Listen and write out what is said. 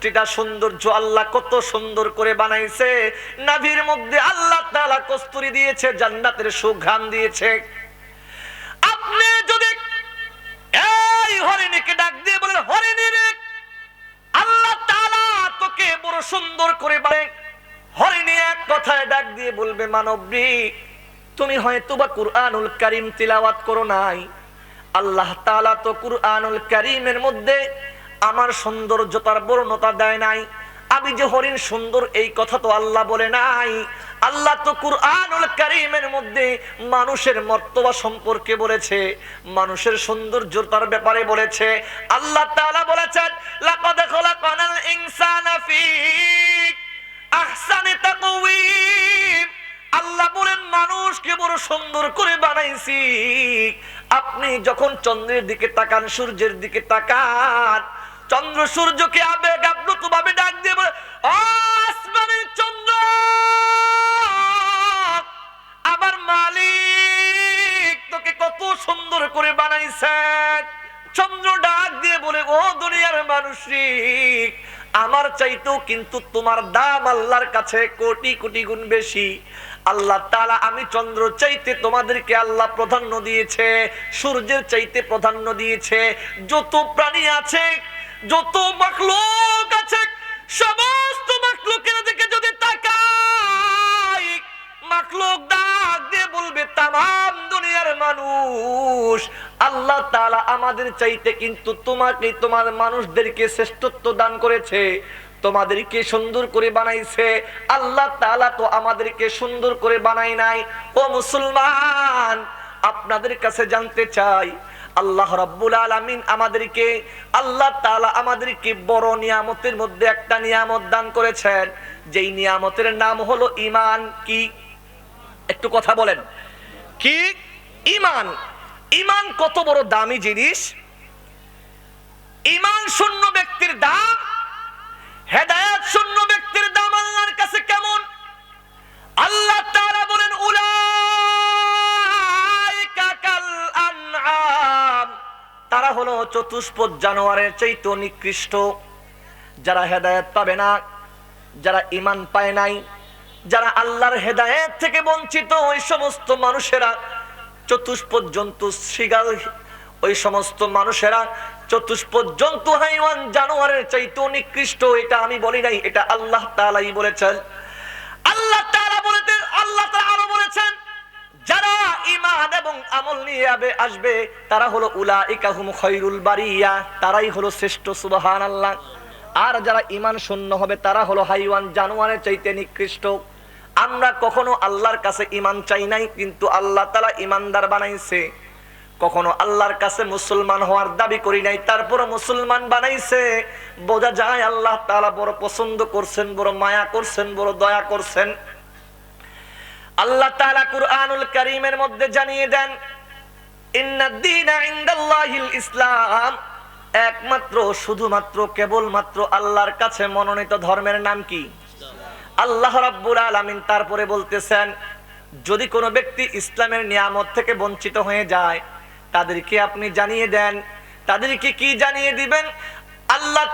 সৃষ্টিটা আল্লাহ কত সুন্দর করে বানাইছে। নাভির মধ্যে আল্লাহ কস্তুরি দিয়েছে, জান্নাতের সুঘ্রাণ দিয়েছে। আপনি যদি এই হরিণীকে ডাক দিয়ে বলেন, হরিণী রে, আল্লাহ তোকে বড় সুন্দর করে হরিণী এক কথায় ডাক দিয়ে বলবে, মানবী তুমি হয়তো বা কুরআনুল কারীম তিলাওয়াত করো নাই। আল্লাহ তাআলা তো কুরআনুল কারীমের মধ্যে আমার সৌন্দর্যতার বর্ণতা দেয় নাই। আমি যে হরিণ সুন্দর, এই কথা তো আল্লাহ বলে নাই। আল্লাহ তো কুরআনুল কারীমের মধ্যে মানুষের মর্তবা সম্পর্কে বলেছে, মানুষের সৌন্দর্যতার ব্যাপারে বলেছে। আল্লাহ তাআলা বলেছেন, লাকাদ খালাকানাল ইনসানা ফি আহসানি তাকওয়িম। আল্লাহ বলেন, মানুষকে বড় সুন্দর করে বানাইছি। আপনি যখন চন্দ্রের দিকে তাকান, সূর্যের দিকে তাকান চন্দ্র সূর্যকে আবেগ আপ্লুত ভাবে ডাক দিয়ে বলে, আসমানের চন্দ্র, আমার মালিক তোকে কত সুন্দর করে বানাইছেন চন্দ্র ডাক দিয়ে বলে, ও দুনিয়ার মানুষিক আমার চাইতেও কিন্তু তোমার দাম আল্লাহর কাছে কোটি কোটি গুণ বেশি। আল্লাহ তাআলা, আমি চন্দ্র চাইতে তোমাদেরকে আল্লাহ প্রাধান্য দিয়েছে, সূর্যের চাইতে প্রাধান্য দিয়েছে। যত প্রাণী আছে যত মাখলুক আছে, সমস্ত মাখলুকের দিকে যদি তাকাই, মাখলুক ডাক দিয়ে বলবে তাম দুনিয়ার মানুষ, আল্লাহ তাআলা আমাদের চাইতে কিন্তু তোমাকে তোমার মানুষদেরকে শ্রেষ্ঠত্ব দান করেছে, তোমাদেরকে সুন্দর করে বানাইছে, আল্লাহ তাআলা তো আমাদেরকে সুন্দর করে বানাই নাই। ও মুসলমান, আপনাদের কাছে জানতে চাই আল্লাহ রাব্বুল আলামিন আমাদেরকে, আল্লাহ তাআলা আমাদেরকে বড় নিয়ামতের মধ্যে একটা নিয়ামত দান করেছেন। যেই নিয়ামতের নাম হলো ঈমান। কি? একটু কথা বলেন। কি? ঈমান। ঈমান কত বড় দামি জিনিস? ঈমান শূন্য ব্যক্তির হলো চতুষ্পদ জানোয়ারের চাইতে নিকৃষ্ট। যারা হেদায়েত পাবে না, যারা ঈমান পায় নাই, যারা আল্লাহর হেদায়েত থেকে বঞ্চিত, ওই সমস্ত মানুষেরা, চতুষ্পদ জন্তু শৃগাল, ওই সমস্ত মানুষেরা চতুষ্পদ জন্তু, হাইওয়ান জানোয়ারের চাইতে নিকৃষ্ট। এটা আমি বলি নাই, এটা আল্লাহ তাআলাই বলেছেন। আল্লাহ নিয়ে আসবে, তারা হলো উলাইকা হুম খায়রুল বারিয়া, তারাই হলো শ্রেষ্ঠ, সুবহানাল্লাহ। আর যারা ঈমান শূন্য হবে, তারা হলো হাইওয়ান জানোয়ারের চাইতে নিকৃষ্ট। আমরা কখনো আল্লাহর কাছে ঈমান চাই নাই, কিন্তু আল্লাহ তাআলা ঈমানদার বানাইছে। কখনো আল্লাহর কাছে মুসলমান হওয়ার দাবি করি নাই তারপর মুসলমান বানাইছে। বোঝা যায় আল্লাহ তালা বড় পছন্দ করছেন, বড় মায়া করছেন, বড় দয়া করছেন। আল্লাহ তাআলা কুরআনুল কারীমের মধ্যে জানিয়ে দেন ইসলাম। একমাত্র, শুধুমাত্র, কেবলমাত্র আল্লাহর কাছে মনোনীত ধর্মের নাম কি? আল্লাহ রাব্বুল আলামিন তারপরে বলতেছেন, যদি কোনো ব্যক্তি ইসলামের নিয়ামত থেকে বঞ্চিত হয়ে যায়, তাদেরকে আপনি জানিয়ে দেন। তাদেরকে কি জানিয়ে দিবেন? আল্লাহ